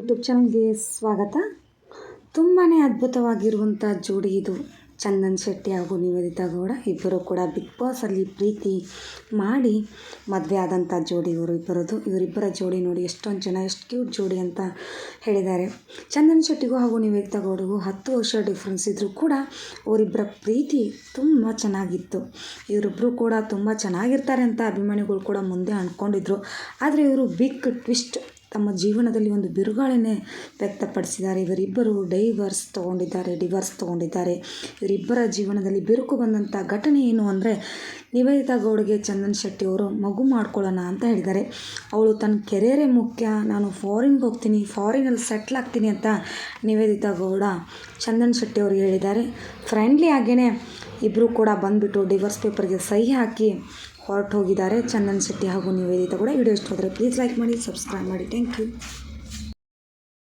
YouTube ಚಾನಲ್ಗೆ ಸ್ವಾಗತ. ತುಂಬಾ ಅದ್ಭುತವಾಗಿರುವಂಥ ಜೋಡಿ ಇದು. ಚಂದನ್ ಶೆಟ್ಟಿ ಹಾಗೂ ನಿವೇದಿತಾ ಗೌಡ ಇಬ್ಬರು ಕೂಡ ಬಿಗ್ ಬಾಸಲ್ಲಿ ಪ್ರೀತಿ ಮಾಡಿ ಮದುವೆ ಆದಂಥ ಜೋಡಿ ಇವರು ಇಬ್ಬರದು. ಇವರಿಬ್ಬರ ಜೋಡಿ ನೋಡಿ ಎಷ್ಟೊಂದು ಜನ, ಎಷ್ಟು ಕ್ಯೂಟ್ ಜೋಡಿ ಅಂತ ಹೇಳಿದ್ದಾರೆ. ಚಂದನ್ ಶೆಟ್ಟಿಗೂ ಹಾಗೂ ನಿವೇದಿತಾ ಗೌಡಗೂ ಹತ್ತು ವರ್ಷ ಡಿಫ್ರೆನ್ಸ್ ಇದ್ದರೂ ಕೂಡ ಅವರಿಬ್ಬರ ಪ್ರೀತಿ ತುಂಬ ಚೆನ್ನಾಗಿತ್ತು. ಇವರಿಬ್ಬರು ಕೂಡ ತುಂಬ ಚೆನ್ನಾಗಿರ್ತಾರೆ ಅಂತ ಅಭಿಮಾನಿಗಳು ಕೂಡ ಮುಂದೆ ಅಂದ್ಕೊಂಡಿದ್ರು ಆದರೆ ಇವರು ಬಿಗ್ ಟ್ವಿಸ್ಟ್ ತಮ್ಮ ಜೀವನದಲ್ಲಿ ಒಂದು ಬಿರುಗಾಳಿನೇ ವ್ಯಕ್ತಪಡಿಸಿದ್ದಾರೆ. ಇವರಿಬ್ಬರು ಡೈವರ್ಸ್ ತೊಗೊಂಡಿದ್ದಾರೆ ಡಿವರ್ಸ್ ತೊಗೊಂಡಿದ್ದಾರೆ. ಇವರಿಬ್ಬರ ಜೀವನದಲ್ಲಿ ಬಿರುಕು ಬಂದಂಥ ಘಟನೆ ಏನು ಅಂದರೆ, ನಿವೇದಿತಾ ಗೌಡಗೆ ಚಂದನ್ ಶೆಟ್ಟಿ ಅವರು ಮಗು ಮಾಡ್ಕೊಳ್ಳೋಣ ಅಂತ ಹೇಳಿದ್ದಾರೆ. ಅವಳು ತನ್ನ ಕೆರಿಯರೇ ಮುಖ್ಯ, ನಾನು ಫಾರಿನ್ಗೆ ಹೋಗ್ತೀನಿ ಫಾರಿನಲ್ಲಿ ಸೆಟ್ಲ್ ಆಗ್ತೀನಿ ಅಂತ ನಿವೇದಿತಾ ಗೌಡ ಚಂದನ್ ಶೆಟ್ಟಿ ಅವರು ಹೇಳಿದ್ದಾರೆ. ಫ್ರೆಂಡ್ಲಿ ಆಗೇ ಇಬ್ಬರು ಕೂಡ ಬಂದುಬಿಟ್ಟು ಡಿವರ್ಸ್ ಪೇಪರ್ಗೆ ಸಹಿ ಹಾಕಿ ಹೊರಟು ಹೋಗಿದ್ದಾರೆ ಚಂದನ್ ಶೆಟ್ಟಿ ಹಾಗೂ ನಿವೇದಿತಾ ಕೂಡ ವಿಡಿಯೋ ಇಷ್ಟ ಆದರೆ ಪ್ಲೀಸ್ ಲೈಕ್ ಮಾಡಿ ಸಬ್ಸ್ಕ್ರೈಬ್ ಮಾಡಿ. Thank you